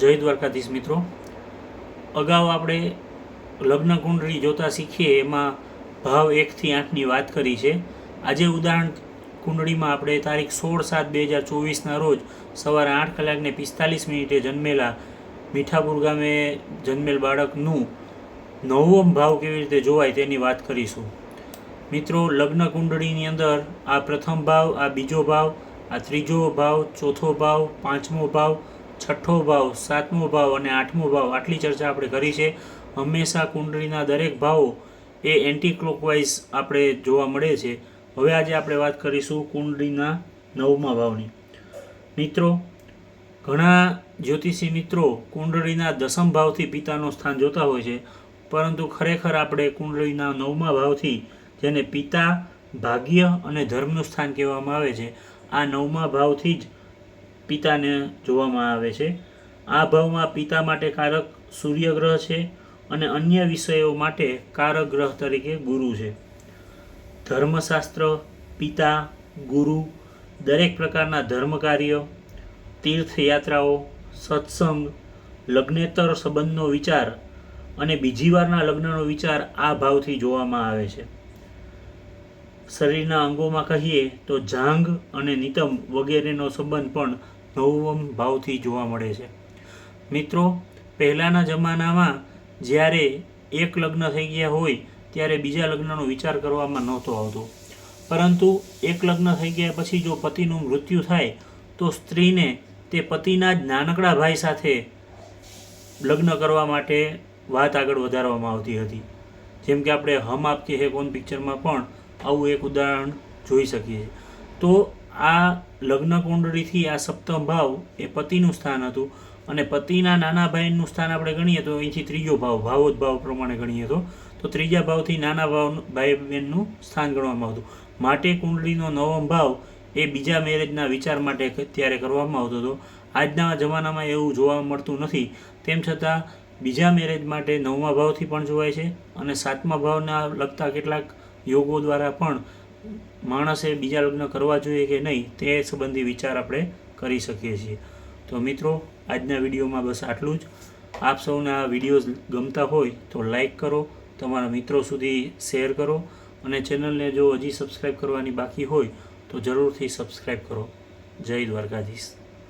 જય દ્વારકાધીશ મિત્રો. અગાઉ આપણે લગ્ન કુંડળી જોતા શીખીએ, એમાં ભાવ એકથી આઠની વાત કરી છે. આજે ઉદાહરણ કુંડળીમાં આપણે તારીખ સોળ સાત બે હજાર ચોવીસના રોજ સવારે આઠ કલાકને પિસ્તાલીસ મિનિટે જન્મેલા મીઠાપુર ગામે જન્મેલ બાળકનું નવમો ભાવ કેવી રીતે જોવાય તેની વાત કરીશું. મિત્રો લગ્ન કુંડળીની અંદર આ પ્રથમ ભાવ, આ બીજો ભાવ, આ ત્રીજો ભાવ, ચોથો ભાવ, પાંચમો ભાવ છઠ્ઠો ભાવ, સાતમો ભાવ અને આઠમો ભાવ આટલી ચર્ચા આપણે કરી છે. હંમેશા કુંડળીના દરેક ભાવો એ એન્ટી ક્લોકવાઇઝ આપણે જોવા મળે છે. હવે આજે આપણે વાત કરીશું કુંડળીના નવમા ભાવની. મિત્રો, ઘણા જ્યોતિષી મિત્રો કુંડળીના દસમ ભાવથી પિતાનું સ્થાન જોતા હોય છે, પરંતુ ખરેખર આપણે કુંડળીના નવમા ભાવથી જેને પિતા, ભાગ્ય અને ધર્મનું સ્થાન કહેવામાં આવે છે, આ નવમા ભાવથી જ પિતાને જોવામાં આવે છે. આ ભાવમાં પિતા માટે કારક સૂર્યગ્રહ છે અને અન્ય વિષયો માટે કારક ગ્રહ તરીકે ગુરુ છે. ધર્મશાસ્ત્ર, પિતા, ગુરુ, દરેક પ્રકારના ધર્મ તીર્થયાત્રાઓ, સત્સંગ, લગ્નેતર સંબંધનો વિચાર અને બીજી વારના લગ્નનો વિચાર આ ભાવથી જોવામાં આવે છે. શરીરના અંગોમાં કહીએ તો જાંઘ અને નિતમ વગેરેનો સંબંધ પણ નવમ ભાવથી જોવા મળે છે. મિત્રો, પહેલાંના જમાનામાં જ્યારે એક લગ્ન થઈ ગયા હોય, ત્યારે બીજા લગ્નનો વિચાર કરવામાં નહોતો આવતો. પરંતુ એક લગ્ન થઈ ગયા પછી જો પતિનું મૃત્યુ થાય, તો સ્ત્રીને તે પતિના જ નાનકડા ભાઈ સાથે લગ્ન કરવા માટે વાત આગળ વધારવામાં આવતી હતી. જેમ કે આપણે હમ આપતી હે કોન પિક્ચરમાં પણ આવું એક ઉદાહરણ જોઈ શકીએ. તો આ લગ્ન કુંડળીથી આ સપ્તમ ભાવ એ પતિનું સ્થાન હતું અને પતિના નાના ભાઈનું સ્થાન આપણે ગણીએ તો અહીંથી ત્રીજો ભાવ, ભાવોદભાવ પ્રમાણે ગણીએ તો તો ત્રીજા ભાવથી નાના ભાવ ભાઈ બહેનનું સ્થાન ગણવામાં આવતું. માટે કુંડળીનો નવમ ભાવ એ બીજા મેરેજના વિચાર માટે ત્યારે કરવામાં આવતો હતો. આજના જમાનામાં એવું જોવા મળતું નથી. તેમ છતાં બીજા મેરેજ માટે નવમા ભાવથી પણ જોવાય છે અને સાતમા ભાવના લગતા કેટલાક યોગો દ્વારા પણ માણસે બીજા લગ્ન કરવા જોઈએ કે નહીં, તે સંબંધી વિચાર આપણે કરી શકીએ છીએ. તો મિત્રો, આજના વિડીયોમાં બસ આટલું જ. આપ સૌને આ વિડીયોઝ ગમતા હોય તો લાઈક કરો, તમારા મિત્રો સુધી શેર કરો અને ચેનલને જો હજી સબસ્ક્રાઈબ કરવાની બાકી હોય તો જરૂરથી સબસ્ક્રાઈબ કરો. જય દ્વારકાધીશ.